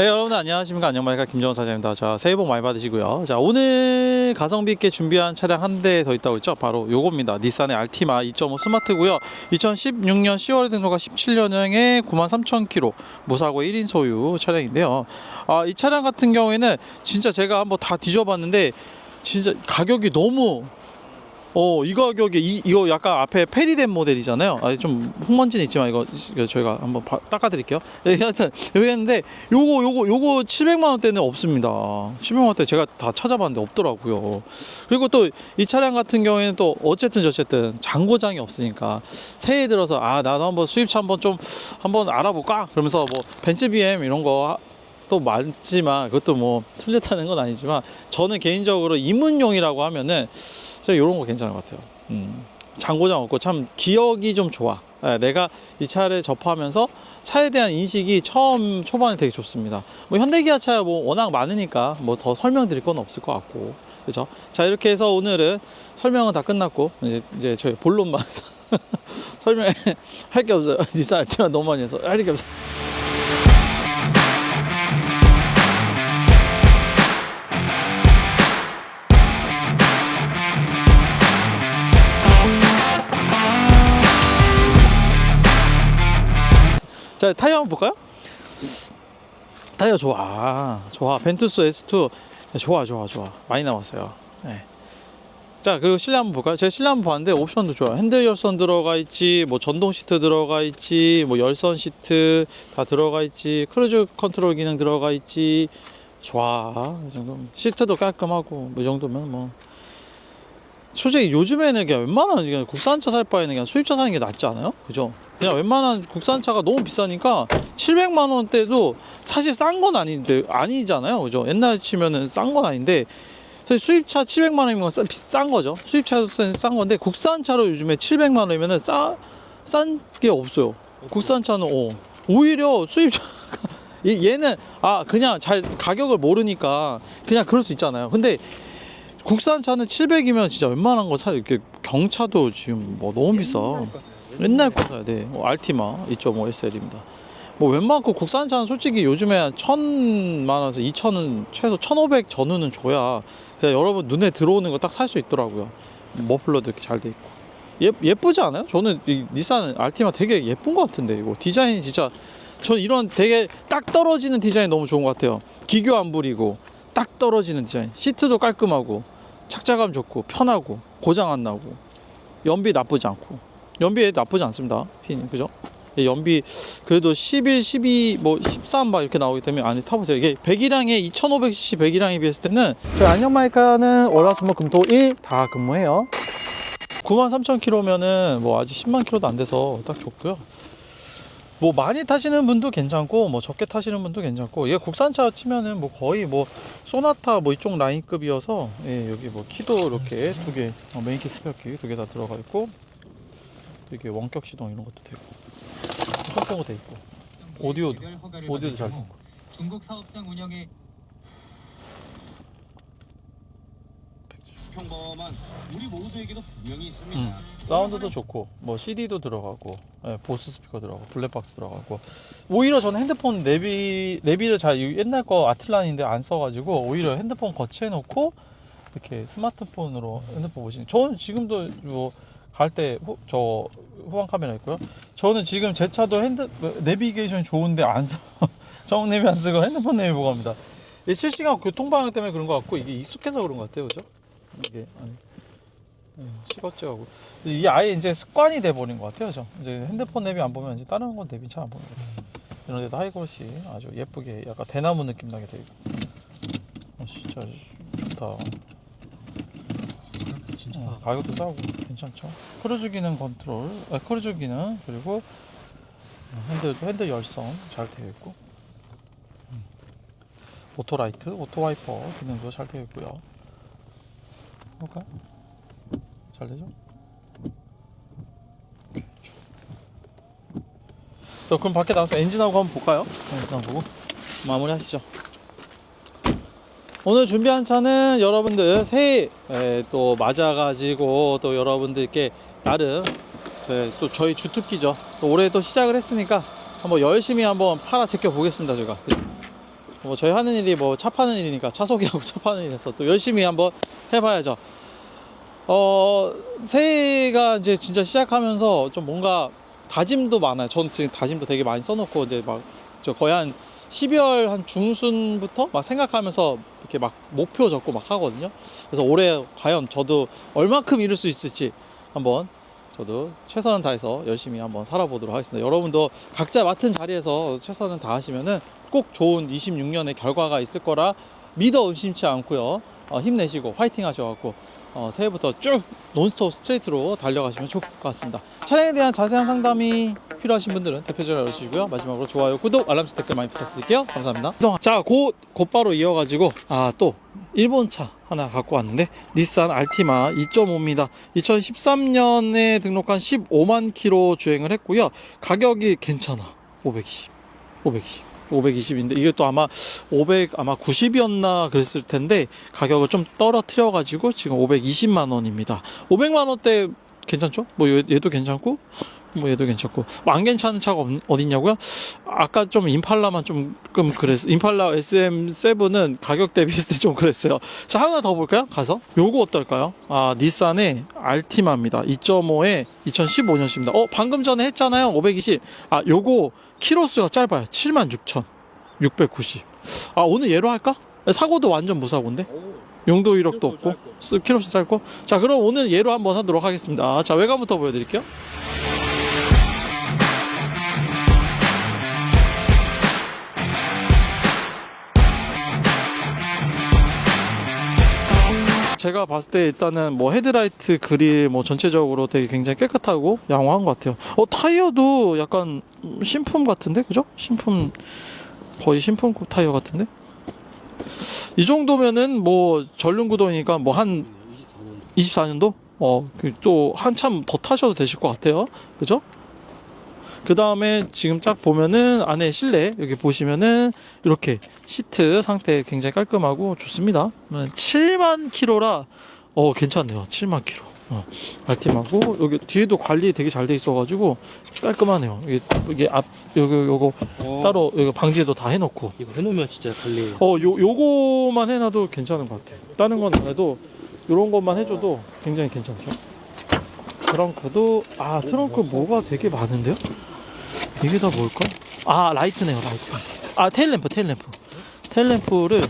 네 여러분 안녕하십니까? 안녕마이카 김정은 사장입니다. 자 새해 복 많이 받으시고요. 자 오늘 가성비 있게 준비한 차량 한 대 더 있다고 했죠? 바로 요겁니다. 닛산의 알티마 2.5 스마트고요. 2016년 10월에 등록한 17년형의 93,000km 무사고 1인 소유 차량인데요. 아, 이 차량 같은 경우에는 진짜 제가 한번 다 뒤져봤는데 진짜 가격이 너무 어, 이 가격에 이 이거 약간 앞에 페리된 모델이잖아요. 아, 좀 흙먼지는 있지만 이거, 이거 저희가 한번 바, 닦아드릴게요. 네, 하여튼 여기 했는데 요거 요거 요거 700만 원대는 없습니다. 700만 원대 제가 다 찾아봤는데 없더라고요. 그리고 또 이 차량 같은 경우에는 또 어쨌든 저쨌든 잔고장이 없으니까 새해 들어서 아 나도 한번 수입차 한번 좀 한번 알아볼까 그러면서 뭐 벤츠 BM 이런 거또 많지만 그것도 뭐 틀렸다는 건 아니지만 저는 개인적으로 입문용이라고 하면은 저 이런 거 괜찮은 것 같아요. 음, 장고장 없고 참 기억이 좀 좋아. 예, 내가 이 차를 접하면서 차에 대한 인식이 처음 초반에 되게 좋습니다. 뭐 현대기아차 뭐 워낙 많으니까 뭐 더 설명드릴 건 없을 것 같고 그죠? 자 이렇게 해서 오늘은 설명은 다 끝났고 이제, 이제 저희 본론만 설명할 게 없어요. 니사 알지마 너무 많이 해서 할 게 없어. 자 타이어 한번 볼까요? 타이어 좋아. 좋아. 벤투스 S2 네, 좋아 좋아 좋아. 많이 남았어요. 네. 자 그리고 실내 한번 볼까요? 제가 실내 한번 봤는데 옵션도 좋아요. 핸들 열선 들어가 있지 뭐 전동 시트 들어가 있지 뭐 열선 시트 다 들어가 있지 크루즈 컨트롤 기능 들어가 있지. 좋아. 이 정도 시트도 깔끔하고 뭐 이 정도면 뭐 솔직히 요즘에는 그냥 웬만한 그냥 국산차 살 바에는 그냥 수입차 사는 게 낫지 않아요? 그죠? 그냥 웬만한 국산차가 너무 비싸니까 700만 원대도 사실 싼 건 아닌데 아니잖아요, 그죠? 옛날 치면은 싼 건 아닌데 사실 수입차 700만 원이면 싸, 비싼 거죠. 수입차로서는 싼 건데 국산차로 요즘에 700만 원이면은 싸 싼 게 없어요. 국산차는 어, 오히려 수입차 얘- 얘는 아 그냥 잘 가격을 모르니까 그냥 그럴 수 있잖아요. 근데 국산차는 700이면 진짜 웬만한 거 사, 이렇게 경차도 지금 뭐 너무 비싸. 옛날 거 사야 돼. 뭐 알티마 2.5 SL입니다. 뭐 웬만한 거 국산차는 솔직히 요즘에 한 천만 원에서 2천은 최소 1,500 전후는 줘야 그냥 여러분 눈에 들어오는 거 딱 살 수 있더라고요. 머플러도 이렇게 잘 돼 있고. 예, 예쁘지 않아요? 저는 이 닛산 알티마 되게 예쁜 것 같은데 이거 디자인이 진짜 저는 이런 되게 딱 떨어지는 디자인 너무 좋은 것 같아요. 기교 안 부리고 딱 떨어지는 디자인. 시트도 깔끔하고 착자감 좋고 편하고 고장 안 나고 연비 나쁘지 않고 연비 나쁘지 않습니다. 핀 그죠? 예, 연비 그래도 11, 12, 뭐 13 막 이렇게 나오기 때문에 안에 타보세요. 이게 배기량에 2,500cc 배기량에 비했을 때는 저희 안녕마이카는 월화 수목 금토 일 다 근무해요. 93,000km면은 뭐 아직 10만 km도 안 돼서 딱 좋고요. 뭐 많이 타시는 분도 괜찮고 뭐 적게 타시는 분도 괜찮고 얘 국산차 치면은 뭐 거의 뭐 소나타 뭐 이쪽 라인급이어서 예, 여기 뭐 키도 이렇게 두개 어, 메인키 스페어키 두 개 다 들어가 있고 또 이게 원격 시동 이런 것도 되고 컴포가 돼 있고. 오디오도 개별 허가를 오디오도 잘 경우 중국 사업장 운영에 평범한 우리 모두에게도 분명히 있습니다. 음, 사운드도 좋고 뭐 CD도 들어가고 예, 보스 스피커 들어가고 블랙박스 들어가고. 오히려 저는 핸드폰 내비 내비를 잘이 옛날 거 아틀란인데 안 써가지고 오히려 핸드폰 거치해 놓고 이렇게 스마트폰으로 핸드폰 보시는. 저는 지금도 뭐 갈때 저 후방 카메라 있고요. 저는 지금 제 차도 핸드 내비게이션 좋은데 안 써. 정 내비 안 쓰고 핸드폰 내비 보고 합니다. 이 실시간 교통 방향 때문에 그런 것 같고 이게 익숙해서 그런 것 같아요. 그죠 이게 아니 예, 시거찌하고 이게 아예 이제 습관이 돼 버린 것 같아요. 저 이제 핸드폰 앱이 안 보면 이제 다른 건 앱이 잘 안 보는 것 같아요. 이런 데도 하이것이 아주 예쁘게 약간 대나무 느낌 나게 돼 있고 어, 진짜 좋다. 진짜 어, 가격도 싸고 괜찮죠. 크루즈 기능 컨트롤, 아, 크루즈 기능 그리고 핸들도 핸들 열선 잘 되어 있고 음. 오토 라이트, 오토 와이퍼 기능도 잘 되어 있고요. 볼까요? 잘 되죠? 오케이. 자, 그럼 밖에 나가서 엔진하고 한번 볼까요? 엔진하고 보고 마무리 하시죠. 오늘 준비한 차는 여러분들 새해 에, 또 맞아가지고 또 여러분들께 나름 네, 또 저희 주특기죠. 또 올해 또 시작을 했으니까 한번 열심히 한번 팔아 제껴 보겠습니다 제가. 뭐 저희 하는 일이 뭐 차 파는 일이니까 차 소개하고 차 파는 일에서 또 열심히 한번 해봐야죠. 어 새해가 이제 진짜 시작하면서 좀 뭔가 다짐도 많아요. 전 지금 다짐도 되게 많이 써놓고 이제 막 저 거의 한 12월 한 중순부터 막 생각하면서 이렇게 막 목표 적고 막 하거든요. 그래서 올해 과연 저도 얼마큼 이룰 수 있을지 한번 저도 최선을 다해서 열심히 한번 살아보도록 하겠습니다. 여러분도 각자 맡은 자리에서 최선을 다하시면은 꼭 좋은 26년의 결과가 있을 거라 믿어 의심치 않고요. 어, 힘내시고 화이팅 하셔갖고 어, 새해부터 쭉 논스톱 스트레이트로 달려가시면 좋을 것 같습니다. 차량에 대한 자세한 상담이 필요하신 분들은 대표 전화 열어주시고요. 마지막으로 좋아요, 구독, 알람 댓글 많이 부탁드릴게요. 감사합니다. 자, 곧 곧바로 이어가지고 아 또 일본 차 하나 갖고 왔는데 닛산 알티마 2.5입니다. 2013년에 등록한 15만 킬로 주행을 했고요. 가격이 괜찮아. 520, 520. 520인데 이게 또 아마 500 아마 90이었나 그랬을 텐데 가격을 좀 떨어뜨려 가지고 지금 520만 원입니다. 500만 원대 괜찮죠? 뭐 얘- 얘도 괜찮고 뭐 얘도 괜찮고 뭐 안 괜찮은 차가 없- 어딨냐고요? 아까 좀 임팔라만 조금 그랬어. 임팔라 SM7은 가격 대비했을 때 좀 그랬어요. 자 하나 더 볼까요? 가서 요거 어떨까요? 아 닛산의 알티마입니다. 2.5에 2015년식입니다. 어 방금 전에 했잖아요. 520. 아 요거 키로수가 짧아요. 76,690. 아 오늘 얘로 할까? 사고도 완전 무사고인데. 용도 이력도 없고 스- 키로수 짧고 자 그럼 오늘 얘로 한번 하도록 하겠습니다 자 외관부터 보여드릴게요 제가 봤을 때 일단은 뭐 헤드라이트 그릴 뭐 전체적으로 되게 굉장히 깨끗하고 양호한 것 같아요. 어 타이어도 약간 신품 같은데? 그죠? 신품 거의 신품급 타이어 같은데? 이 정도면은 뭐 전륜 구동이니까 뭐 한 24년도? 어 또 한참 더 타셔도 되실 것 같아요. 그죠? 그 다음에 지금 쫙 보면은 안에 실내 여기 보시면은 이렇게 시트 상태 굉장히 깔끔하고 좋습니다. 7만 킬로라 어 괜찮네요. 7만 킬로. 어, 알팀하고 여기 뒤에도 관리 되게 잘 돼 있어가지고 깔끔하네요. 이게, 이게 앞 여기 요거 따로 여기 방지도 다 해놓고. 이거 해놓으면 진짜 관리. 어, 요, 요거만 해놔도 괜찮은 것 같아요. 다른 건 안 해도 요런 것만 해줘도 굉장히 괜찮죠. 트렁크도, 아, 트렁크 뭐가 되게 많은데요? 이게 다 뭘까? 아, 라이트네요, 라이트. 아, 테일램프, 테일램프. 테일램프를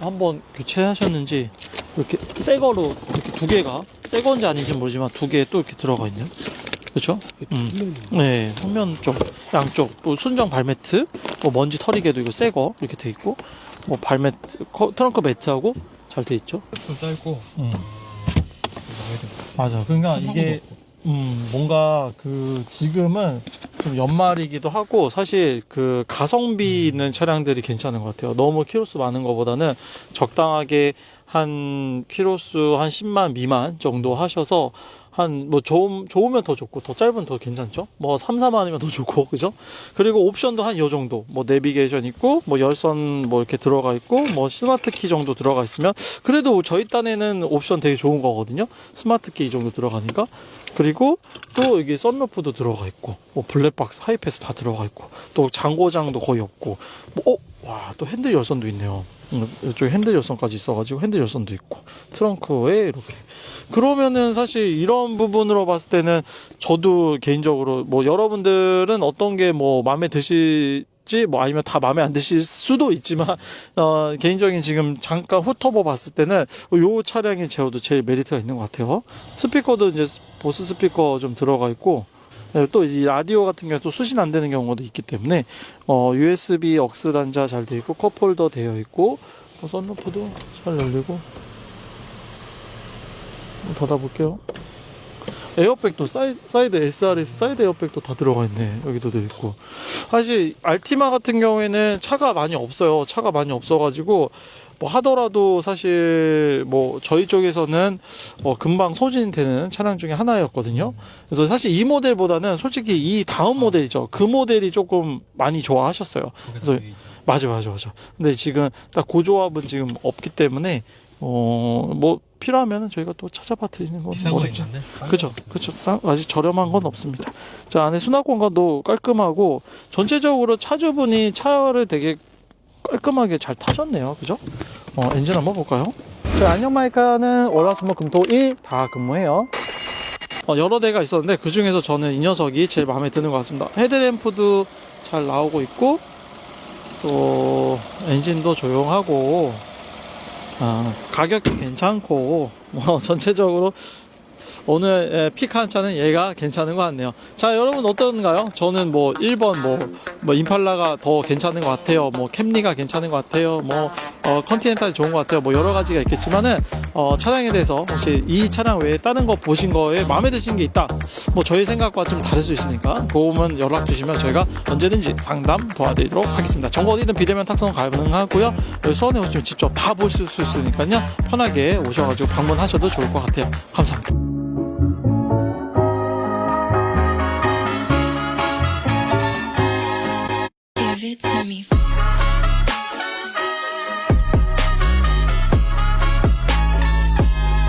한번 교체하셨는지 이렇게 새 거로 이렇게 두 개가 새 건지 아닌지 모르지만 두 개 또 이렇게 들어가 있네요. 그렇죠? 음. 네, 성면 쪽, 양쪽, 또 순정 발매트, 뭐 먼지 털이게도 이거 새 거 이렇게 돼 있고, 뭐 발매트, 커- 트렁크 매트하고 잘 돼 있죠. 좀 짧고 음. 맞아. 그러니까 이게 음 뭔가 그 지금은 좀 연말이기도 하고 사실 그 가성비 있는 차량들이 괜찮은 것 같아요. 너무 키로수 많은 것보다는 적당하게 한 키로수 한 10만 미만 정도 하셔서 한 뭐 좋음 좋으면 더 좋고 더 짧으면 더 괜찮죠. 뭐 3, 4만이면 더 좋고 그죠? 그리고 옵션도 한 요 정도. 뭐 내비게이션 있고 뭐 열선 뭐 이렇게 들어가 있고 뭐 스마트 키 정도 들어가 있으면 그래도 저희 딴에는 옵션 되게 좋은 거거든요. 스마트 키 이 정도 들어가니까. 그리고 또 여기 썬루프도 들어가 있고 뭐 블랙박스 하이패스 다 들어가 있고 또 장고장도 거의 없고 뭐, 어? 와, 또 핸들 열선도 있네요. 음, 이쪽에 핸들 열선까지 있어가지고 핸들 열선도 있고 트렁크에 이렇게 그러면은 사실 이런 부분으로 봤을 때는 저도 개인적으로 뭐 여러분들은 어떤 게 뭐 마음에 드실지 뭐 아니면 다 마음에 안 드실 수도 있지만 어 개인적인 지금 잠깐 훑어봐 봤을 때는 요 차량이 제어도 제일 메리트가 있는 것 같아요 스피커도 이제 보스 스피커 좀 들어가 있고 네, 또 이 라디오 같은 경우 또 수신 안 되는 경우도 있기 때문에 어 USB 억스 단자 잘 되어 있고 컵 홀더 되어 있고 뭐 썬루프도 잘 열리고 닫아볼게요. 에어백도 사이, 사이드 SRS 사이드 에어백도 다 들어가 있네. 여기도 돼 있고. 사실 알티마 같은 경우에는 차가 많이 없어요. 차가 많이 없어가지고 뭐 하더라도 사실 뭐 저희 쪽에서는 어 금방 소진되는 차량 중에 하나였거든요. 그래서 사실 이 모델보다는 솔직히 이 다음 모델이죠. 그 모델이 조금 많이 좋아하셨어요. 그래서 맞아, 맞아, 맞아. 근데 지금 딱 고조합은 지금 없기 때문에 어 뭐 필요하면은 저희가 또 찾아봐 드리는 건 비싼 거 어렵죠. 있는데 그쵸. 싸- 아직 저렴한 건 없습니다. 자, 안에 수납 공간도 깔끔하고 전체적으로 차주분이 차를 되게 깔끔하게 잘 타셨네요. 그죠? 어, 엔진 한번 볼까요? 저희 안녕 마이카는 월화수목금토 일 다 근무해요. 어, 여러 대가 있었는데 그 중에서 저는 이 녀석이 제일 마음에 드는 것 같습니다. 헤드램프도 잘 나오고 있고 또 엔진도 조용하고 아, 가격도 괜찮고 뭐 전체적으로 오늘 예, 픽한 차는 얘가 괜찮은 것 같네요. 자, 여러분 어떤가요? 저는 뭐 1번 뭐, 뭐 임팔라가 더 괜찮은 것 같아요. 뭐 캠리가 괜찮은 것 같아요. 뭐 어, 컨티넨탈이 좋은 것 같아요. 뭐 여러 가지가 있겠지만은 어, 차량에 대해서 혹시 이 차량 외에 다른 거 보신 거에 마음에 드신 게 있다. 뭐 저희 생각과 좀 다를 수 있으니까 그거면 연락 주시면 저희가 언제든지 상담 도와드리도록 하겠습니다. 정보 어디든 비대면 탁송 가능하고요. 수원에 오시면 직접 다 보실 수 있으니까요. 편하게 오셔가지고 방문하셔도 좋을 것 같아요. 감사합니다.